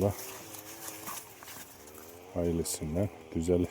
İnşallah ailesinden düzelir.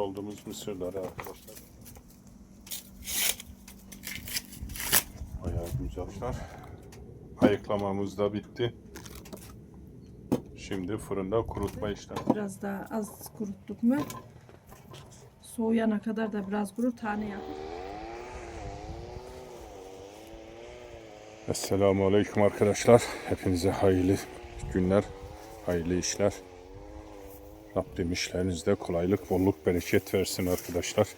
Olduğumuz mısırları arkadaşlar. Bayağı güzeller. Ayıklamamız da bitti. Şimdi fırında kurutma işlemi. Biraz daha az kuruttuk mu soğuyana kadar da biraz kuru tane yapıp Esselamu Aleyküm arkadaşlar. Hepinize hayırlı günler, hayırlı işler. Rabbim işlerinizde kolaylık, bolluk, bereket versin arkadaşlar.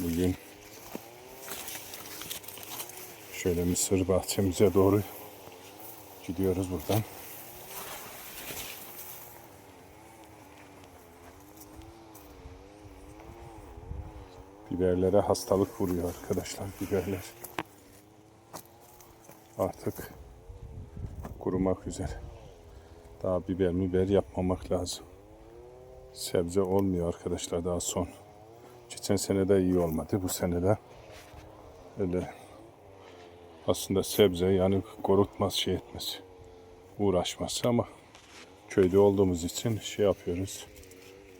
Bugün şöyle mısır bahçemize doğru gidiyoruz buradan. Biberlere hastalık vuruyor arkadaşlar biberler. Artık kurumak üzere. Daha biber biber yapmamak lazım. Sebze olmuyor arkadaşlar daha son. Geçen sene de iyi olmadı. Bu sene de öyle aslında sebze yani korutmaz şey etmez. Uğraşması ama köyde olduğumuz için şey yapıyoruz.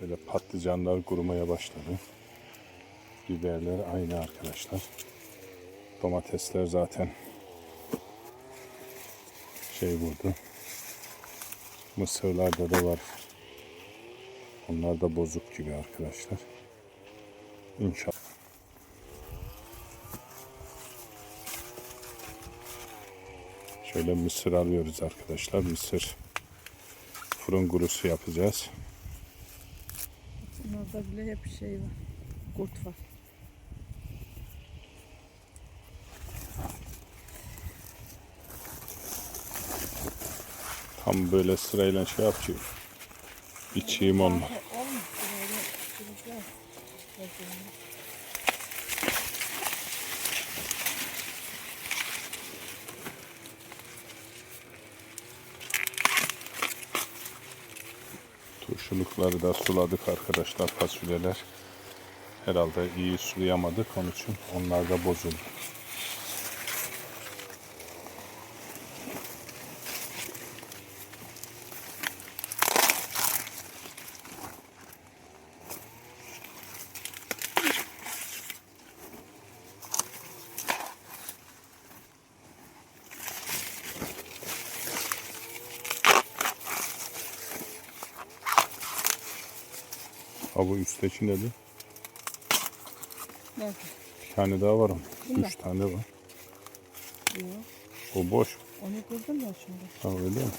Böyle patlıcanlar kurumaya başladı. Biberler aynı arkadaşlar. Domatesler zaten şey vurdu. Mısırlarda da var. Onlar da bozuk gibi arkadaşlar. İnşallah. Şöyle mısır alıyoruz arkadaşlar. Mısır fırın kurusu yapacağız. orada bile hep şey var. Kurt var. Tam böyle sırayla şey yapıyor. İçeyim onlar. Turşulukları da suladık arkadaşlar fasulyeler. Herhalde iyi sulayamadık onun için onlar da bozuldu. Ha bu üstteki nedir? Nerede? Bir tane daha var ama. Bunda. Üç tane var. Yok. O boş. Onu kırdım ya şimdi. Ha öyle mi?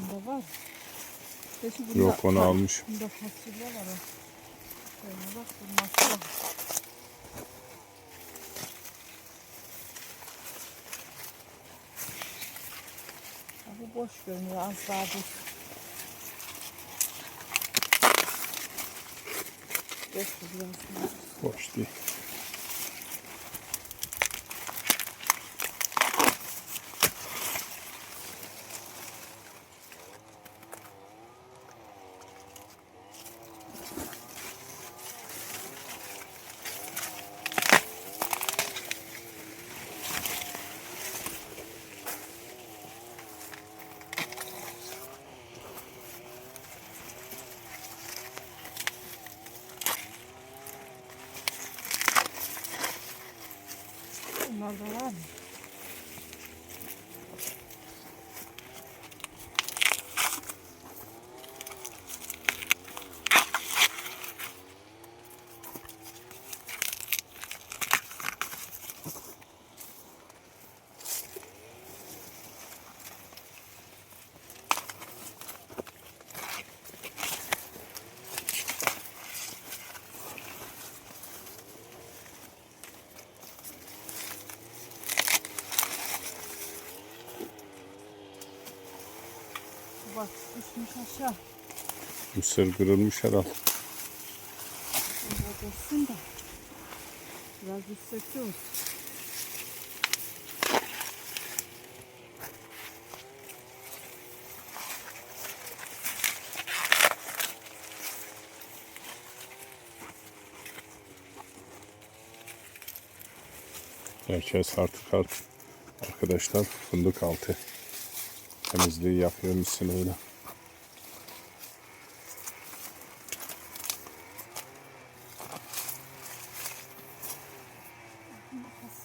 Bunda var. Peki bunda, Yok onu almış. Bunda fasulye var. ha. Şöyle bak bu masa. Bu boş görünüyor az daha dur. Boş biraz. Boş değil. Düşmüş aşağı. Mısır kırılmış herhalde. Burada dursun da. Biraz yüksekte olsun. Herkes artık artık arkadaşlar fındık altı temizliği yapıyor musun öyle?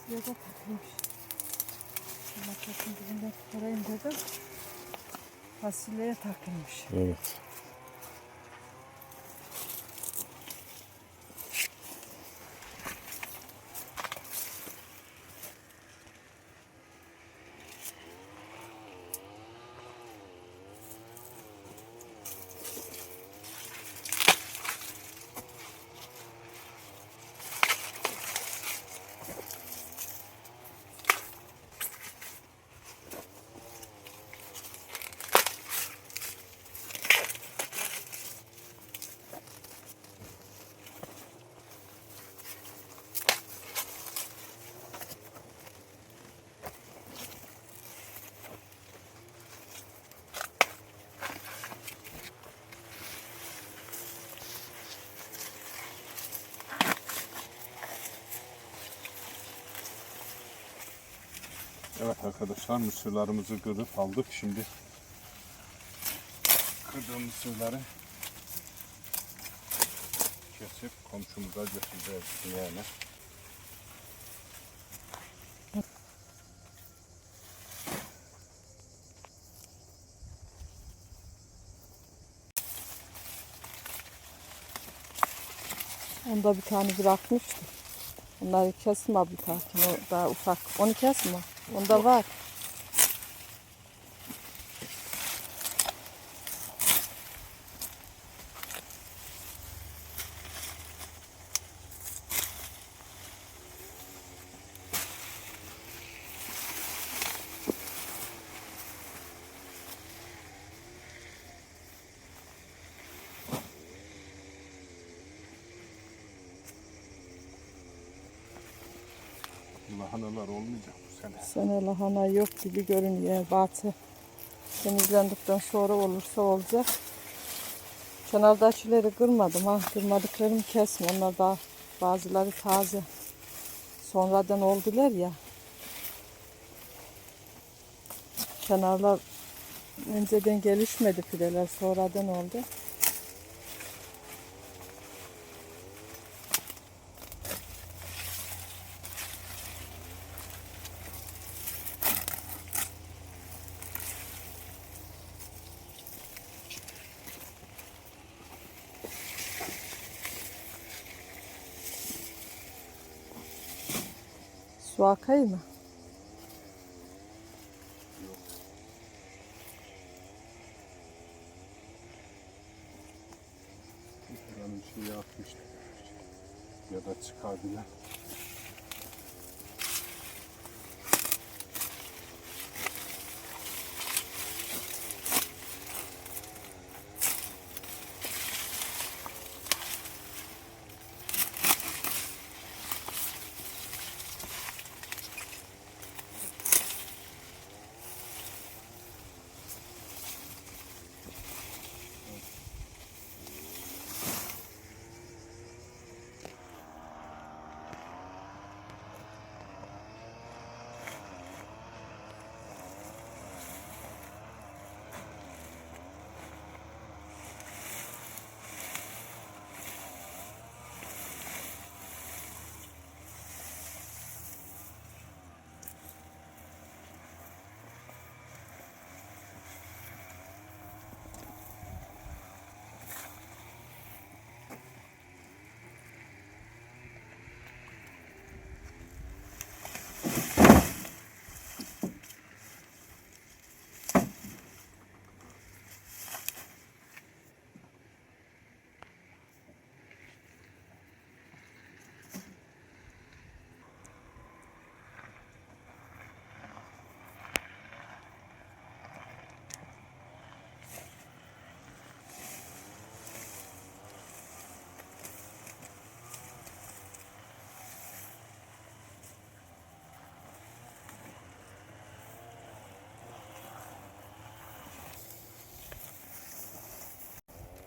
Fasulyede takılmış. Domatesin dibinden çıkarayım dedim. Fasulyeye takılmış. Evet. Evet arkadaşlar mısırlarımızı kırıp aldık. Şimdi kırdığım mısırları kesip komşumuza götüreceğiz yani. Onda bir tane bırakmıştım. Onları kesme bir tane. O daha ufak. Onu kesme. Onda var. Lahanalar olmayacak bu sene. Lahana yok gibi görünüyor. Bahçe temizlendikten sonra olursa olacak. Kenardakileri kırmadım ha. Kırmadıklarımı kesme. Onlar daha bazıları taze. Sonradan oldular ya. Kenarlar önceden gelişmedi fideler. Sonradan oldu. Su akay mı? Buranın şeyi atmıştı. Ya da çıkardılar.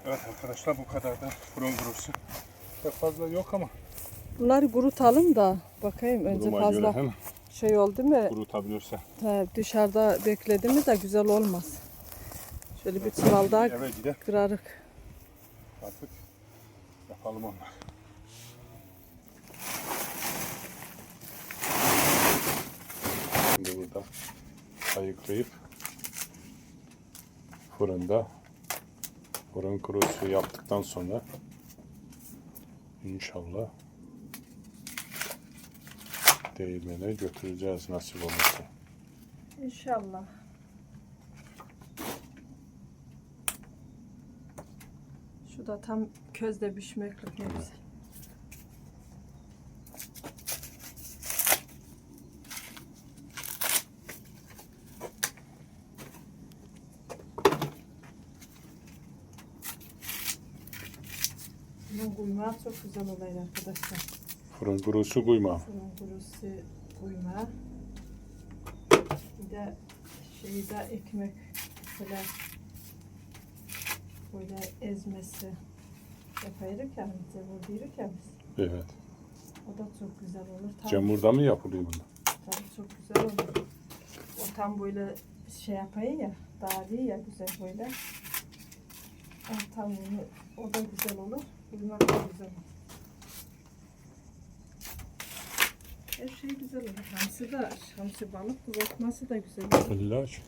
Evet arkadaşlar bu kadar da fırın kurusu. Pek fazla yok ama. Bunları kurutalım da bakayım önce Duruma fazla göre şey oldu mu kurutabilirse. He, dışarıda beklediğimiz de güzel olmaz. Şöyle bir çuvalda Eve gider kırarık. artık yapalım onları. Şimdi burada ayıklayıp fırında fırın kurusu yaptıktan sonra inşallah değirmene götüreceğiz nasip olursa. İnşallah. Şu da tam közde pişmeklik ne güzel. Kuymağı çok güzel oluyor arkadaşlar. Fırın kurusu kuyma. Fırın kurusu kuyma. Bir de şeyde ekmek böyle böyle ezmesi yapaydık ya biz vurduyorduk ya biz. Evet. O da çok güzel olur. Tam, Camurda mı yapılıyor bunlar? tabii çok güzel olur. O tam böyle şey yapayım ya, dağılıyor ya güzel böyle. Tam bunu, o da güzel olur. Kuymak da güzel. Her şey güzel olur. Hamsi de, hamsi balık kızartması da güzel olur. İllaç.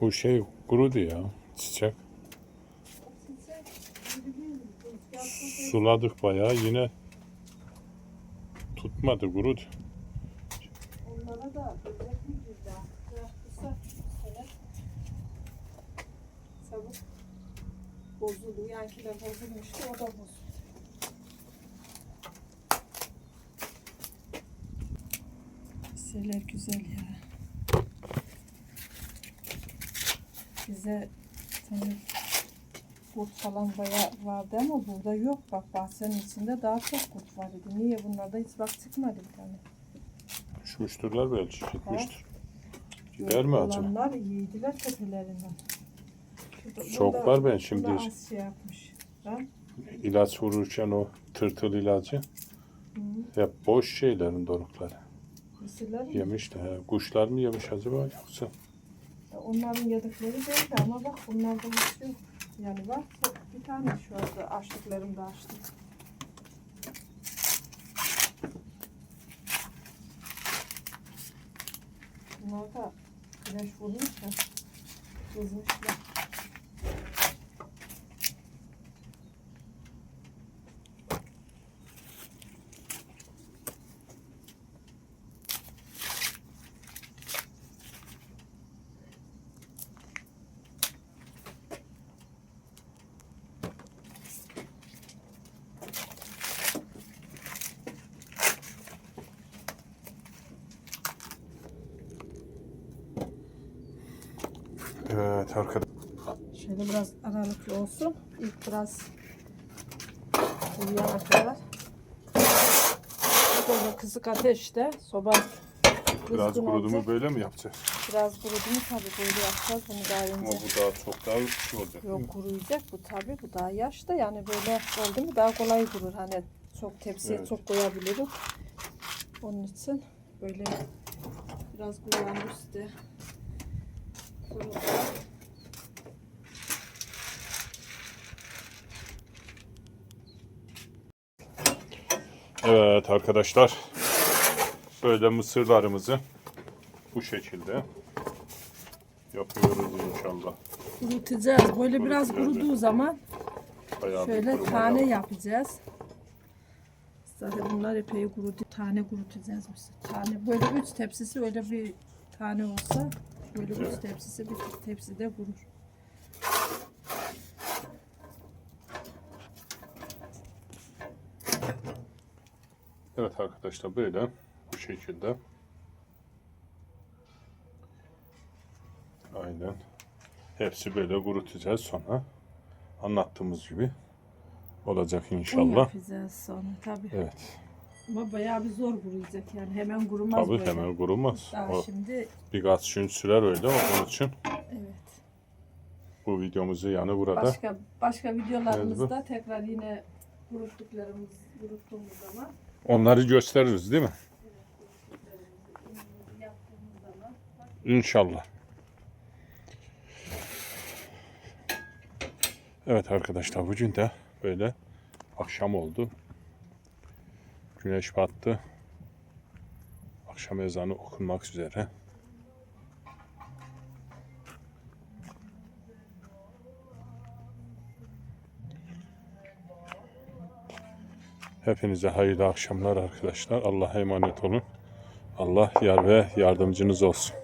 Bu şey kurudu ya. Çiçek. Suladık bayağı yine tutmadı kurudu. Onlara da böcek mi girdi? Bıraktıysa mesela çabuk bozuldu. Yankiler bozulmuştu, o da bozuldu. Şeyler güzel ya. Bize tabii kurt falan bayağı vardı ama burada yok. Bak bahçenin içinde daha çok kurt var idi. Niye bunlarda hiç bak çıkmadı bir tane. Düşmüştürler belki. Gitmiştir. Gider mi acaba? Olanlar yediler tepelerinden. Şurada- Çok burada- var ben şimdi- burada az şey yapmış. Ha? İlaç vururken o tırtıl ilacı hep boş şeylerin dorukları. Mısırlar mı? Yemiş de. he. Kuşlar mı yemiş acaba yoksa? Onların yedikleri değil ama bak bunlarda hiç yok. Yani var bir tane şu anda açtıklarımda açtım. Bunlar da güneş vurmuş ya. Kızmışlar. Evet arkadaşlar. Şöyle biraz aralıklı olsun. İlk biraz uyuyana kadar. Böyle kısık ateşte soba Biraz kızgın kurudu mu olacak. böyle mi yapacağız? Biraz kurudu mu tabii böyle yapacağız bunu daha Ama önce. bu daha çok daha şey olacak. değil mi? Yok kuruyacak bu tabii bu daha yaşta yani böyle oldu mu daha kolay kurur. Hani çok tepsiye Evet. çok koyabilirim. Onun için böyle biraz kuruyan üstte. Kurudu. Evet arkadaşlar. Böyle mısırlarımızı bu şekilde yapıyoruz inşallah. Kurutacağız. Böyle biraz kuruduğu zaman Bayağı Şöyle tane yap- yapacağız. Zaten bunlar epey kurudu. Tane kurutacağız biz. Tane böyle üç tepsisi öyle bir tane olsa böyle üç Evet. tepsisi bir tepside kurur. Evet arkadaşlar böyle bu şekilde. Aynen. Hepsi böyle kurutacağız sonra. Anlattığımız gibi olacak inşallah. yapacağız sonra tabii. Evet. Ama bayağı bir zor kuruyacak yani hemen kurumaz Tabii böyle. hemen kurumaz. Daha O şimdi birkaç gün sürer öyle onun için evet. bu videomuzu yani burada. Başka başka videolarımızda tekrar yine kuruttuklarımız kuruttuğumuz zaman Onları gösteririz değil mi? İnşallah. Evet arkadaşlar bugün de böyle akşam oldu. Güneş battı. Akşam ezanı okunmak üzere. Hepinize hayırlı akşamlar arkadaşlar. Allah'a emanet olun. Allah yar ve yardımcınız olsun.